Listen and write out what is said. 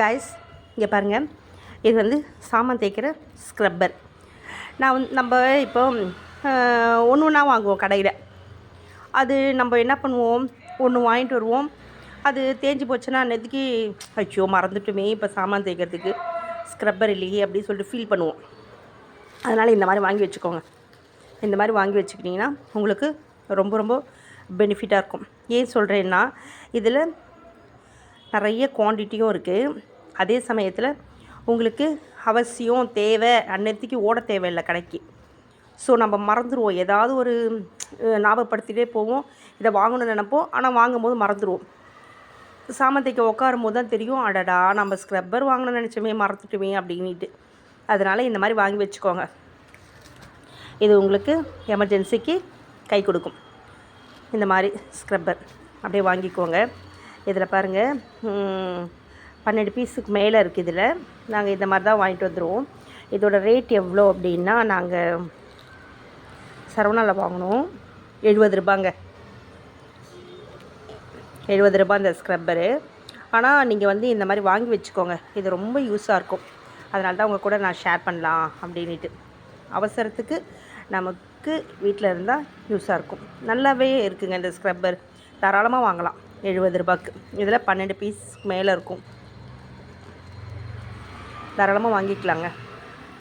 Guys இங்கே பாருங்கள் இது வந்து சாமான் தேய்க்கிற ஸ்க்ரப்பர் நான் வந்து நம்ம இப்போ ஒன்று ஒன்றா வாங்குவோம் கடையில். அது நம்ம என்ன பண்ணுவோம்? ஒன்று வாங்கிட்டு வருவோம். அது தேஞ்சு போச்சுன்னா அன்னைக்கு ஐயோ மறந்துட்டுமே இப்போ சாமான் தேய்க்கிறதுக்கு. ஸ்க்ரப்பர் இல்லையே அப்படின்னு சொல்லிட்டு ஃபீல் பண்ணுவோம். அதனால் இந்த மாதிரி வாங்கி வச்சுக்கோங்க. இந்த மாதிரி வாங்கி வச்சுக்கிட்டிங்கன்னா உங்களுக்கு ரொம்ப ரொம்ப பெனிஃபிட்டாக இருக்கும். ஏன் சொல்கிறேன்னா இதில் நிறைய குவான்டிட்டியும் இருக்குது அதே சமயத்தில் உங்களுக்கு அவசியம் தேவை அந்நேரத்துக்கு ஓட தேவையில்லை கடைக்கு. ஸோ நம்ம மறந்துடுவோம் ஏதாவது ஒரு ஞாபகப்படுத்திகிட்டே ஞாபகப்படுத்திட்டே போவோம். இதை வாங்கணும்னு நினப்போம். ஆனால் வாங்கும்போது மறந்துடுவோம் சாமந்தைக்கு உட்காரும் போது தான் தெரியும். அடடா நம்ம ஸ்க்ரப்பர் வாங்கணும்னு நினச்சோமே மறந்துட்டுமே அப்படின்ட்டு அதனால் இந்த மாதிரி வாங்கி வச்சுக்கோங்க. இது உங்களுக்கு எமர்ஜென்சிக்கு கை கொடுக்கும். இந்த மாதிரி ஸ்க்ரப்பர் அப்படியே வாங்கிக்கோங்க. இதில் பாருங்கள் பன்னெண்டு பீஸுக்கு மேலே இருக்குது இதில். நாங்கள் இந்த மாதிரி தான் வாங்கிட்டு வந்துடுவோம் இதோட ரேட் எவ்வளோ அப்படின்னா நாங்கள் சரவணாவில் வாங்கினோம் எழுபது ரூபாங்க. எழுபது ரூபாய் இந்த ஸ்க்ரப்பரு ஆனால் நீங்கள் வந்து இந்த மாதிரி வாங்கி வச்சுக்கோங்க. இது ரொம்ப யூஸாக இருக்கும். அதனால தான் உங்கள் கூட நான் ஷேர் பண்ணலாம் அப்படின்ட்டு அவசரத்துக்கு நமக்கு வீட்டில் இருந்தால் யூஸாக இருக்கும். நல்லாவே இருக்குங்க இந்த ஸ்க்ரப்பர் தாராளமாக வாங்கலாம். எழுபது ரூபாய்க்கு. இதில் பன்னெண்டு பீஸ் மேலே இருக்கும். தாராளமாக வாங்கிக்கலாங்க.